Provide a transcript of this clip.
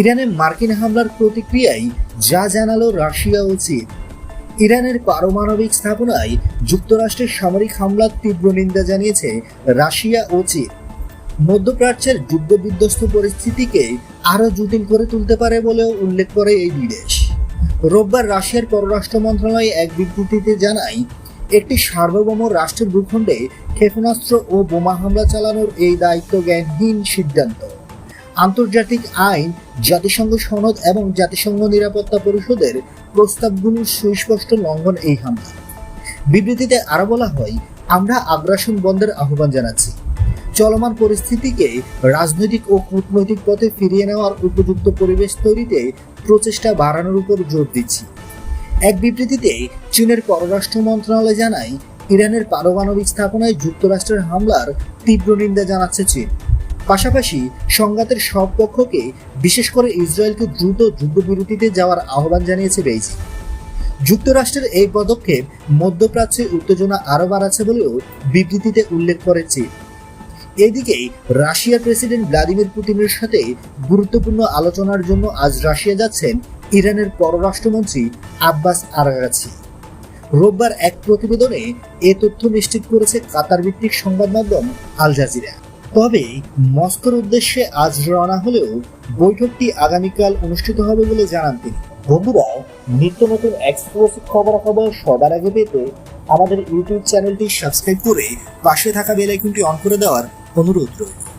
ইরানে মার্কিন হামলার প্রতিক্রিয়ায় যা জানালো রাশিয়া ও চীন। ইরানের পারমাণবিক স্থাপনায় যুক্তরাষ্ট্রের সামরিক হামলার তীব্র নিন্দা জানিয়েছে রাশিয়া ও চীন। মধ্যপ্রাচ্যের যুদ্ধ বিধ্বস্ত পরিস্থিতিকে আরও জটিল করে তুলতে পারে বলেও উল্লেখ করে এই দুই দেশ রোববার রাশিয়ার পররাষ্ট্র মন্ত্রণালয় এক বিবৃতিতে জানায়, একটি সার্বভৌম রাষ্ট্রের ভূখণ্ডে ক্ষেপণাস্ত্র ও বোমা হামলা চালানোর এই দায়িত্ব জ্ঞানহীন সিদ্ধান্ত। আন্তর্জাতিক আইন, জাতিসংঘ সনদ এবং জাতিসংঘ নিরাপত্তা পরিষদের প্রস্তাবগুলোর সুস্পষ্ট লঙ্ঘন এই হামলা। বিবৃতিতে আরও বলা হয়, আমরা আগ্রাসন বন্ধের আহ্বান জানাচ্ছি। চলমান পরিস্থিতিকে রাজনৈতিক ও কূটনৈতিক পথে ফিরিয়ে নেওয়ার উপযুক্ত পরিবেশ তৈরিতে প্রচেষ্টা বাড়ানোর উপর জোর দিচ্ছি। এক বিবৃতিতে চীনের পররাষ্ট্র মন্ত্রণালয় জানায়, ইরানের পারমাণবিক স্থাপনায় যুক্তরাষ্ট্রের হামলার তীব্র নিন্দা জানাচ্ছে চীন। পাশাপাশি সংঘাতের সব পক্ষকে বিশেষ করে ইসরায়েলকে দ্রুত যুদ্ধবিরতিতে যাওয়ার আহ্বান জানিয়েছে বেইজিং। যুক্তরাষ্ট্রের এই পদক্ষেপ মধ্যপ্রাচ্যে উত্তেজনা আরও বাড়াচ্ছে বলেও বিবৃতিতে উল্লেখ করে চীন। এদিকে রাশিয়ার প্রেসিডেন্ট ভ্লাদিমির পুতিনের সাথে গুরুত্বপূর্ণ আলোচনার জন্য আজ রাশিয়া যাচ্ছেন ইরানের পররাষ্ট্রমন্ত্রী আব্বাস আরাগাছি রোববার এক প্রতিবেদনে এ তথ্য নিশ্চিত করেছে কাতার ভিত্তিক সংবাদ মাধ্যম আল জাজিরা। তবে মস্কোর উদ্দেশ্যে আজ রওনা হলেও বৈঠকটি আগামীকাল অনুষ্ঠিত হবে বলে জানান তিনি। বন্ধুরা, নিত্য নতুন এক্সক্লুসিভ খবরাখবর সবার আগে পেতে আমাদের ইউটিউব চ্যানেলটি সাবস্ক্রাইব করে পাশে থাকা বেল আইকনটি অন করে দেওয়ার অনুরোধ রইল।